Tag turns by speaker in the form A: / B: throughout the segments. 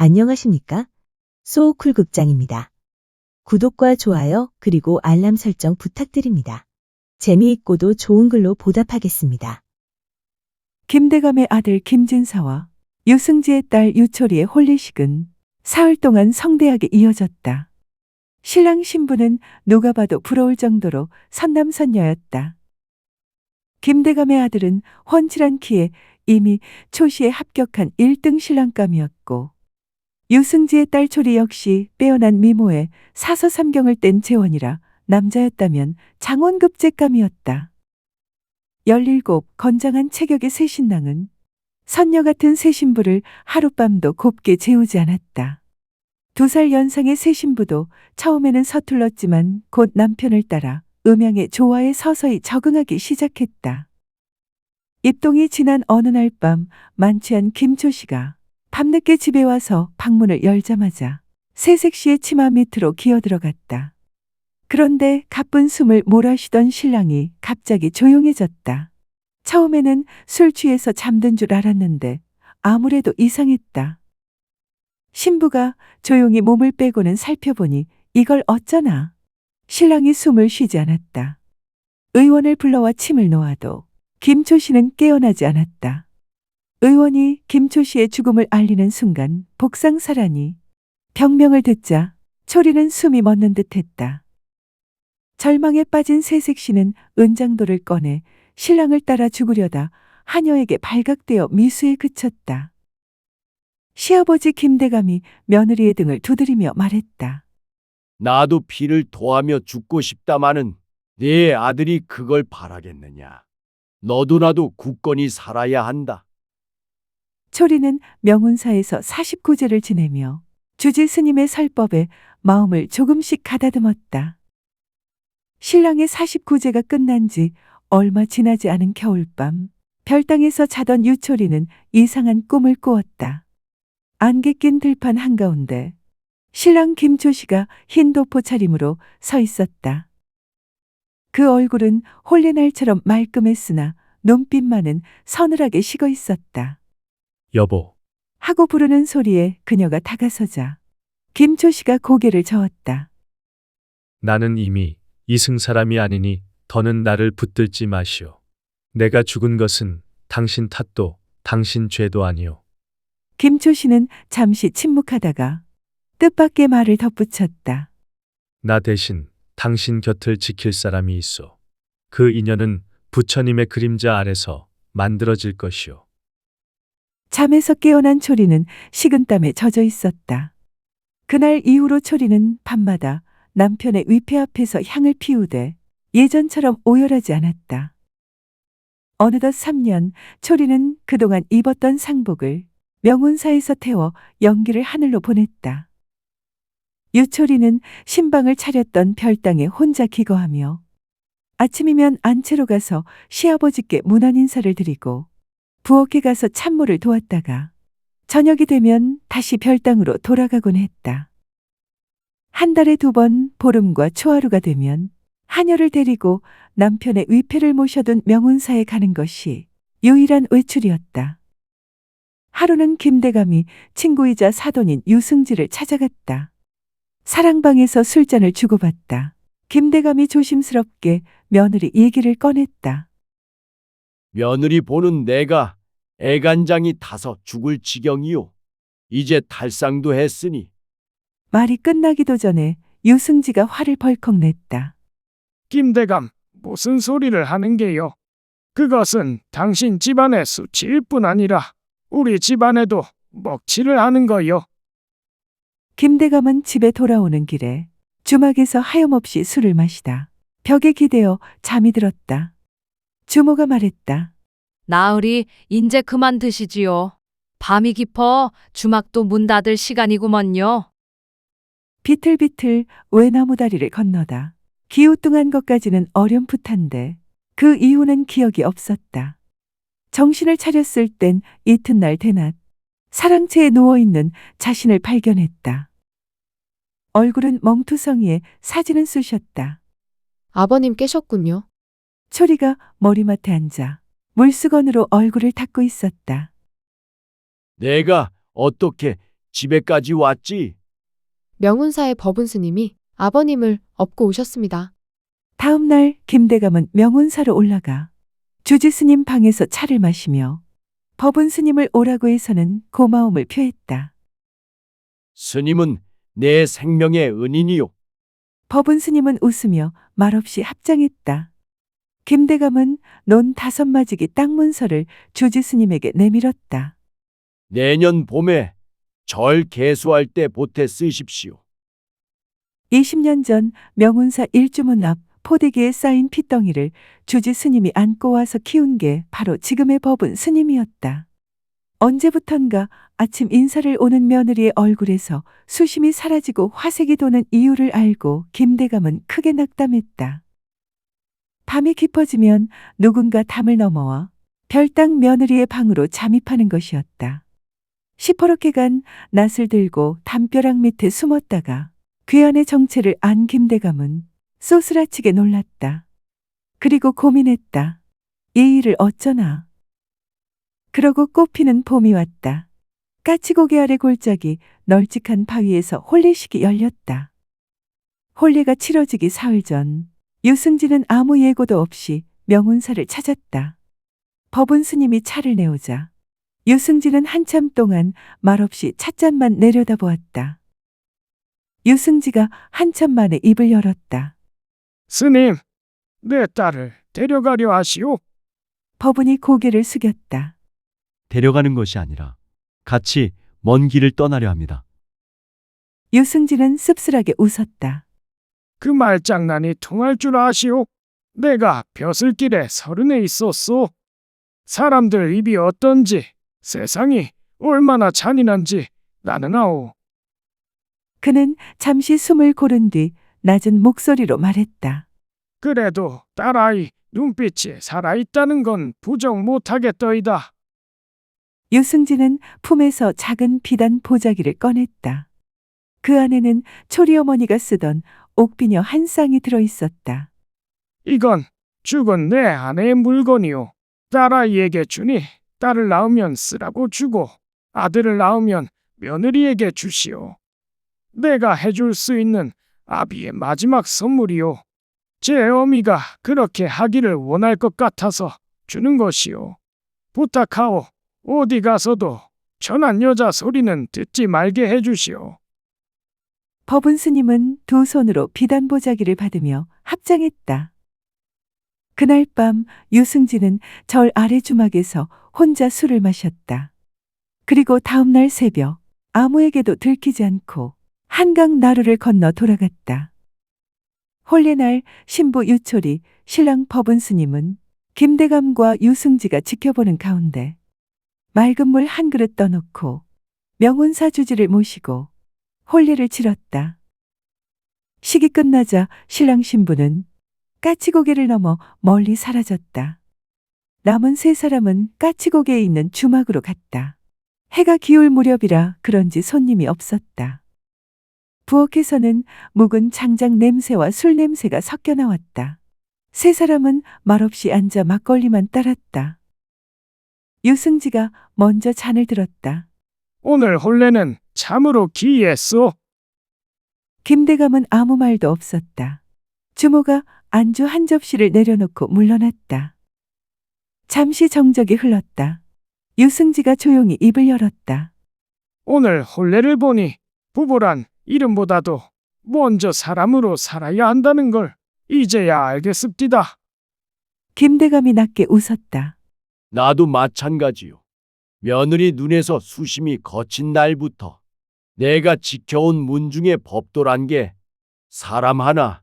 A: 안녕하십니까? 소우쿨 극장입니다. 구독과 좋아요 그리고 알람 설정 부탁드립니다. 재미있고도 좋은 글로 보답하겠습니다.
B: 김대감의 아들 김진사와 유승지의 딸 유초리의 혼례식은 사흘 동안 성대하게 이어졌다. 신랑 신부는 누가 봐도 부러울 정도로 선남선녀였다. 김대감의 아들은 훤칠한 키에 이미 초시에 합격한 1등 신랑감이었고 유승지의 딸 초리 역시 빼어난 미모에 사서삼경을 뗀 재원이라 남자였다면 장원급제감이었다. 17 건장한 체격의 새 신랑은 선녀 같은 새 신부를 하룻밤도 곱게 재우지 않았다. 두 살 연상의 새 신부도 처음에는 서툴렀지만 곧 남편을 따라 음양의 조화에 서서히 적응하기 시작했다. 입동이 지난 어느 날 밤 만취한 김초 씨가 밤늦게 집에 와서 방문을 열자마자 새색 씨의 치마 밑으로 기어 들어갔다. 그런데 가쁜 숨을 몰아쉬던 신랑이 갑자기 조용해졌다. 처음에는 술 취해서 잠든 줄 알았는데 아무래도 이상했다. 신부가 조용히 몸을 빼고는 살펴보니 이걸 어쩌나. 신랑이 숨을 쉬지 않았다. 의원을 불러와 침을 놓아도 김초 씨는 깨어나지 않았다. 의원이 김초 씨의 죽음을 알리는 순간 복상사라니 병명을 듣자 초리는 숨이 멎는 듯했다. 절망에 빠진 새색 씨는 은장도를 꺼내 신랑을 따라 죽으려다 하녀에게 발각되어 미수에 그쳤다. 시아버지 김대감이 며느리의 등을 두드리며 말했다.
C: 나도 피를 토하며 죽고 싶다마는 네 아들이 그걸 바라겠느냐. 너도 나도 굳건히 살아야 한다.
B: 초리는 명운사에서 49제를 지내며 주지 스님의 설법에 마음을 조금씩 가다듬었다. 신랑의 49제가 끝난 지 얼마 지나지 않은 겨울밤, 별당에서 자던 유초리는 이상한 꿈을 꾸었다. 안개 낀 들판 한가운데 신랑 김초씨가 흰 도포 차림으로 서 있었다. 그 얼굴은 홀레날처럼 말끔했으나 눈빛만은 서늘하게 식어 있었다.
D: 여보,
B: 하고 부르는 소리에 그녀가 다가서자 김초 씨가 고개를 저었다.
D: 나는 이미 이승 사람이 아니니 더는 나를 붙들지 마시오. 내가 죽은 것은 당신 탓도 당신 죄도 아니오.
B: 김초 씨는 잠시 침묵하다가 뜻밖의 말을 덧붙였다.
D: 나 대신 당신 곁을 지킬 사람이 있어. 그 인연은 부처님의 그림자 아래서 만들어질 것이오.
B: 잠에서 깨어난 초리는 식은땀에 젖어 있었다. 그날 이후로 초리는 밤마다 남편의 위패 앞에서 향을 피우되 예전처럼 오열하지 않았다. 어느덧 3년 초리는 그동안 입었던 상복을 명운사에서 태워 연기를 하늘로 보냈다. 유초리는 신방을 차렸던 별당에 혼자 기거하며 아침이면 안채로 가서 시아버지께 문안 인사를 드리고 부엌에 가서 찬물을 도왔다가 저녁이 되면 다시 별당으로 돌아가곤 했다. 한 달에 두 번 보름과 초하루가 되면 하녀를 데리고 남편의 위패를 모셔둔 명운사에 가는 것이 유일한 외출이었다. 하루는 김대감이 친구이자 사돈인 유승지를 찾아갔다. 사랑방에서 술잔을 주고받다. 김대감이 조심스럽게 며느리 얘기를 꺼냈다.
C: 며느리 보는 내가 애간장이 타서 죽을 지경이요. 이제 탈상도 했으니
B: 말이 끝나기도 전에 유승지가 화를 벌컥 냈다.
E: 김대감, 무슨 소리를 하는 게요? 그것은 당신 집안의 수치일 뿐 아니라 우리 집안에도 먹칠을 하는 거요.
B: 김대감은 집에 돌아오는 길에 주막에서 하염없이 술을 마시다 벽에 기대어 잠이 들었다. 주모가 말했다.
F: 나으리 인제 그만 드시지요. 밤이 깊어 주막도 문 닫을 시간이구먼요.
B: 비틀비틀 외나무 다리를 건너다. 기우뚱한 것까지는 어렴풋한데 그 이후는 기억이 없었다. 정신을 차렸을 땐 이튿날 대낮 사랑채에 누워있는 자신을 발견했다. 얼굴은 멍투성이에 사진은 쑤셨다.
G: 아버님 깨셨군요.
B: 초리가 머리맡에 앉아 물수건으로 얼굴을 닦고 있었다.
C: 내가 어떻게 집에까지 왔지?
G: 명운사의 법운 스님이 아버님을 업고 오셨습니다.
B: 다음 날 김대감은 명운사로 올라가 주지 스님 방에서 차를 마시며 법운 스님을 오라고 해서는 고마움을 표했다.
C: 스님은 내 생명의 은인이요.
B: 법운 스님은 웃으며 말없이 합장했다. 김대감은 논 다섯 마지기 땅 문서를 주지 스님에게 내밀었다.
C: 내년 봄에 절 개수할 때 보태 쓰십시오.
B: 20년 전 명운사 일주문 앞 포대기에 쌓인 핏덩이를 주지 스님이 안고 와서 키운 게 바로 지금의 법은 스님이었다. 언제부턴가 아침 인사를 오는 며느리의 얼굴에서 수심이 사라지고 화색이 도는 이유를 알고 김대감은 크게 낙담했다. 밤이 깊어지면 누군가 담을 넘어와 별당 며느리의 방으로 잠입하는 것이었다. 시퍼렇게 간 낫을 들고 담벼락 밑에 숨었다가 괴한의 정체를 안 김대감은 쏘스라치게 놀랐다. 그리고 고민했다. 이 일을 어쩌나. 그러고 꽃피는 봄이 왔다. 까치고개 아래 골짜기 널찍한 바위에서 혼례식이 열렸다. 혼례가 치러지기 사흘 전 유승진은 아무 예고도 없이 명운사를 찾았다. 법운 스님이 차를 내오자 유승진은 한참 동안 말없이 찻잔만 내려다보았다. 유승지가 한참 만에 입을 열었다.
E: 스님, 내 딸을 데려가려 하시오.
B: 법운이 고개를 숙였다.
H: 데려가는 것이 아니라 같이 먼 길을 떠나려 합니다.
B: 유승진은 씁쓸하게 웃었다.
E: 그 말장난이 통할 줄 아시오. 내가 벼슬길에 서른에 있었소. 사람들 입이 어떤지, 세상이 얼마나 잔인한지 나는 아오.
B: 그는 잠시 숨을 고른 뒤 낮은 목소리로 말했다.
E: 그래도 딸아이 눈빛이 살아있다는 건 부정 못하겠더이다.
B: 유승진은 품에서 작은 비단 보자기를 꺼냈다. 그 안에는 초리 어머니가 쓰던 옥비녀 한 쌍이 들어 있었다.
E: 이건 죽은 내 아내의 물건이오. 딸아이에게 주니 딸을 낳으면 쓰라고 주고 아들을 낳으면 며느리에게 주시오. 내가 해줄 수 있는 아비의 마지막 선물이오. 제 어미가 그렇게 하기를 원할 것 같아서 주는 것이오. 부탁하오. 어디 가서도 천한 여자 소리는 듣지 말게 해주시오.
B: 법운 스님은 두 손으로 비단 보자기를 받으며 합장했다. 그날 밤 유승진은 절 아래 주막에서 혼자 술을 마셨다. 그리고 다음 날 새벽 아무에게도 들키지 않고 한강 나루를 건너 돌아갔다. 홀례날 신부 유철이 신랑 법운 스님은 김대감과 유승지가 지켜보는 가운데 맑은 물 한 그릇 떠놓고 명운사 주지를 모시고 홀례를 치렀다. 식이 끝나자 신랑 신부는 까치고개를 넘어 멀리 사라졌다. 남은 세 사람은 까치고개에 있는 주막으로 갔다. 해가 기울 무렵이라 그런지 손님이 없었다. 부엌에서는 묵은 장작 냄새와 술 냄새가 섞여 나왔다. 세 사람은 말없이 앉아 막걸리만 따랐다. 유승지가 먼저 잔을 들었다.
E: 오늘 혼례는 참으로 기이했소.
B: 김대감은 아무 말도 없었다. 주모가 안주 한 접시를 내려놓고 물러났다. 잠시 정적이 흘렀다. 유승지가 조용히 입을 열었다.
E: 오늘 혼례를 보니 부부란 이름보다도 먼저 사람으로 살아야 한다는 걸 이제야 알겠습니다.
B: 김대감이 낮게 웃었다.
C: 나도 마찬가지요. 며느리 눈에서 수심이 거친 날부터 내가 지켜온 문 중에 법도란 게 사람 하나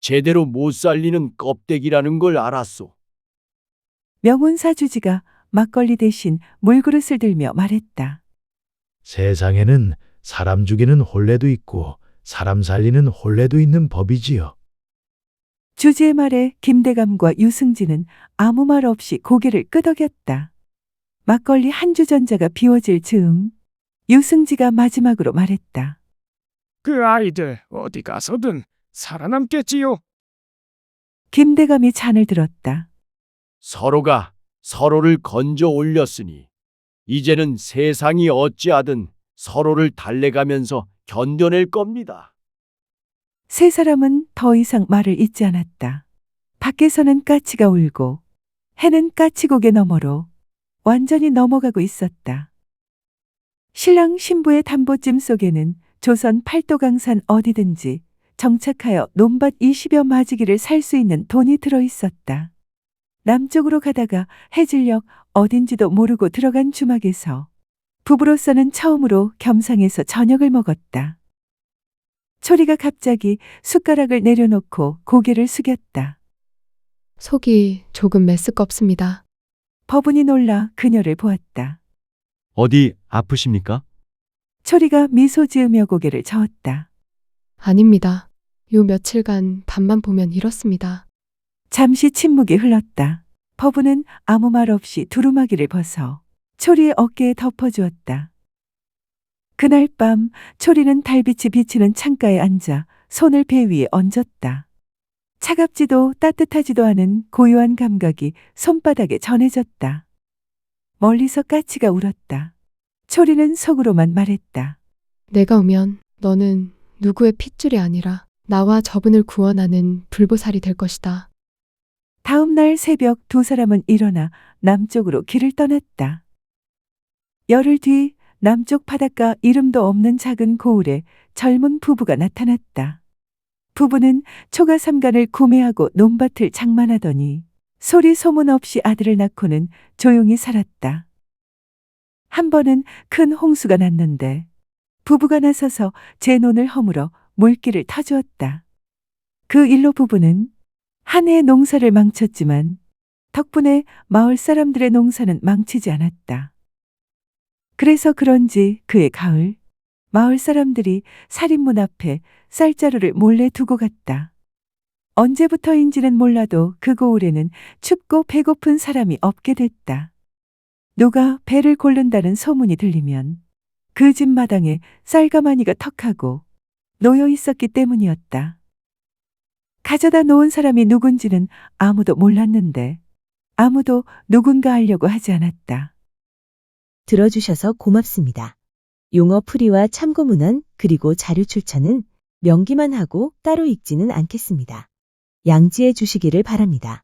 C: 제대로 못 살리는 껍데기라는 걸 알았소.
B: 명운사 주지가 막걸리 대신 물그릇을 들며 말했다.
I: 세상에는 사람 죽이는 혼례도 있고 사람 살리는 혼례도 있는 법이지요.
B: 주지의 말에 김대감과 유승진은 아무 말 없이 고개를 끄덕였다. 막걸리 한 주전자가 비워질 즈음 유승지가 마지막으로 말했다.
E: 그 아이들 어디 가서든 살아남겠지요.
B: 김대감이 잔을 들었다.
C: 서로가 서로를 건져 올렸으니 이제는 세상이 어찌하든 서로를 달래가면서 견뎌낼 겁니다.
B: 세 사람은 더 이상 말을 잇지 않았다. 밖에서는 까치가 울고 해는 까치고개 너머로 완전히 넘어가고 있었다. 신랑 신부의 담보찜 속에는 조선 팔도강산 어디든지 정착하여 논밭 20여 마지기를 살 수 있는 돈이 들어 있었다. 남쪽으로 가다가 해질녘 어딘지도 모르고 들어간 주막에서 부부로서는 처음으로 겸상해서 저녁을 먹었다. 초리가 갑자기 숟가락을 내려놓고 고개를 숙였다.
G: 속이 조금 메스껍습니다.
B: 법은이 놀라 그녀를 보았다.
H: 어디 아프십니까?
B: 초리가 미소 지으며 고개를 저었다.
G: 아닙니다. 요 며칠간 밤만 보면 이렇습니다.
B: 잠시 침묵이 흘렀다. 법은은 아무 말 없이 두루마기를 벗어 초리의 어깨에 덮어주었다. 그날 밤 초리는 달빛이 비치는 창가에 앉아 손을 배 위에 얹었다. 차갑지도 따뜻하지도 않은 고요한 감각이 손바닥에 전해졌다. 멀리서 까치가 울었다. 초리는 속으로만 말했다.
G: 내가 오면 너는 누구의 핏줄이 아니라 나와 저분을 구원하는 불보살이 될 것이다.
B: 다음 날 새벽 두 사람은 일어나 남쪽으로 길을 떠났다. 열흘 뒤 남쪽 바닷가 이름도 없는 작은 고을에 젊은 부부가 나타났다. 부부는 초가 삼간을 구매하고 논밭을 장만하더니 소리 소문 없이 아들을 낳고는 조용히 살았다. 한 번은 큰 홍수가 났는데 부부가 나서서 제 논을 허물어 물길을 타주었다. 그 일로 부부는 한 해의 농사를 망쳤지만 덕분에 마을 사람들의 농사는 망치지 않았다. 그래서 그런지 그의 가을, 마을 사람들이 살인문 앞에 쌀자루를 몰래 두고 갔다. 언제부터인지는 몰라도 그 고을에는 춥고 배고픈 사람이 없게 됐다. 누가 배를 고른다는 소문이 들리면 그 집 마당에 쌀가마니가 턱하고 놓여 있었기 때문이었다. 가져다 놓은 사람이 누군지는 아무도 몰랐는데 아무도 누군가 하려고 하지 않았다.
A: 들어주셔서 고맙습니다. 용어 풀이와 참고 문헌 그리고 자료 출처는 명기만 하고 따로 읽지는 않겠습니다. 양지해 주시기를 바랍니다.